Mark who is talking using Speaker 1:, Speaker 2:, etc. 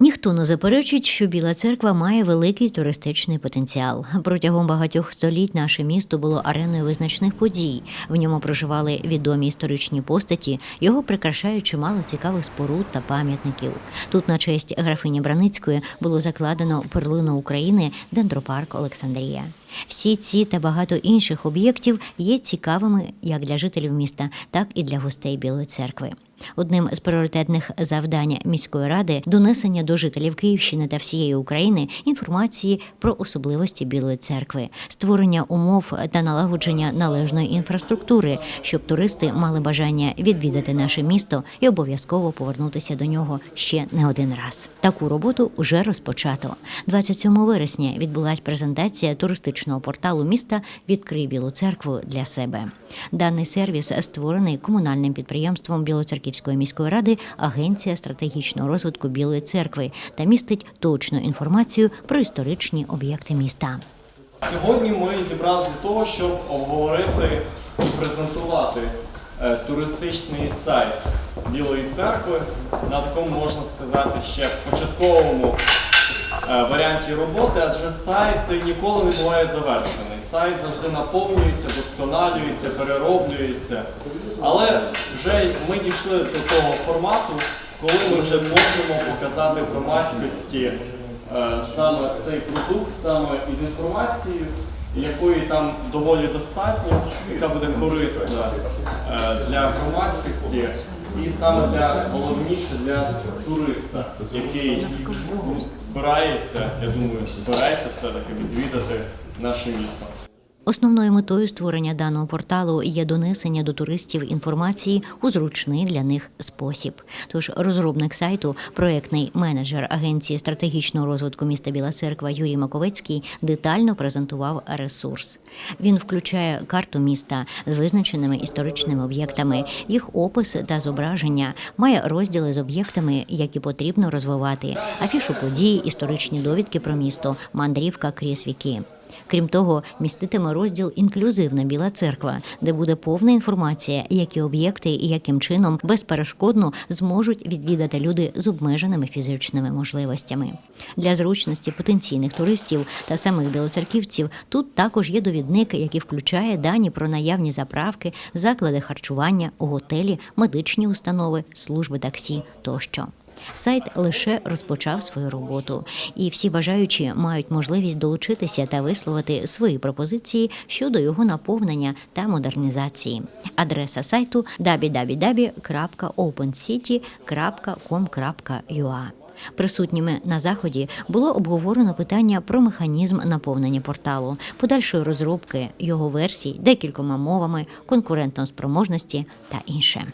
Speaker 1: Ніхто не заперечить, що Біла церква має великий туристичний потенціал. Протягом багатьох століть наше місто було ареною визначних подій. В ньому проживали відомі історичні постаті, його прикрашають чимало цікавих споруд та пам'ятників. Тут, на честь графині Браницької, було закладено перлину України дендропарк Олександрія. Всі ці та багато інших об'єктів є цікавими як для жителів міста, так і для гостей Білої церкви. Одним з пріоритетних завдань міської ради донесення до жителів Київщини та всієї України інформації про особливості Білої церкви, створення умов та налагодження належної інфраструктури, щоб туристи мали бажання відвідати наше місто і обов'язково повернутися до нього ще не один раз. Таку роботу вже розпочато. 27 вересня відбулась презентація туристичного порталу міста Відкрий Білу церкву для себе. Даний сервіс створений комунальним підприємством Білоцерківської міської ради Агенція стратегічного розвитку Білої церкви та містить точну інформацію про історичні об'єкти міста.
Speaker 2: Сьогодні ми зібралися для того, щоб обговорити і презентувати е, туристичний сайт Білої церкви на такому можна сказати ще в початковому е, варіанті роботи, адже сайт ніколи не буває завершений. Сайт завжди наповнюється, досконалюється, перероблюється. Але вже ми дійшли до того формату, коли ми вже можемо показати громадськості е, саме цей продукт, саме із інформацією, якої там доволі достатньо, яка буде корисна е, для громадськості і саме для головніше для туриста, який збирається, я думаю, збирається все-таки відвідати наше місто.
Speaker 1: Основною метою створення даного порталу є донесення до туристів інформації у зручний для них спосіб. Тож розробник сайту, проектний менеджер Агенції стратегічного розвитку міста Біла Церква Юрій Маковецький детально презентував ресурс. Він включає карту міста з визначеними історичними об'єктами, їх опис та зображення, має розділи з об'єктами, які потрібно розвивати, афішу подій, історичні довідки про місто, мандрівка крізь віки. Крім того, міститиме розділ Інклюзивна Біла церква, де буде повна інформація, які об'єкти і яким чином безперешкодно зможуть відвідати люди з обмеженими фізичними можливостями. Для зручності потенційних туристів та самих білоцерківців тут також є довідник, який включає дані про наявні заправки, заклади харчування, готелі, медичні установи, служби таксі тощо. Сайт лише розпочав свою роботу, і всі бажаючі мають можливість долучитися та висловити свої пропозиції щодо його наповнення та модернізації. Адреса сайту www.opencity.com.ua Присутніми на заході було обговорено питання про механізм наповнення порталу, подальшої розробки його версій декількома мовами, конкурентної спроможності та інше.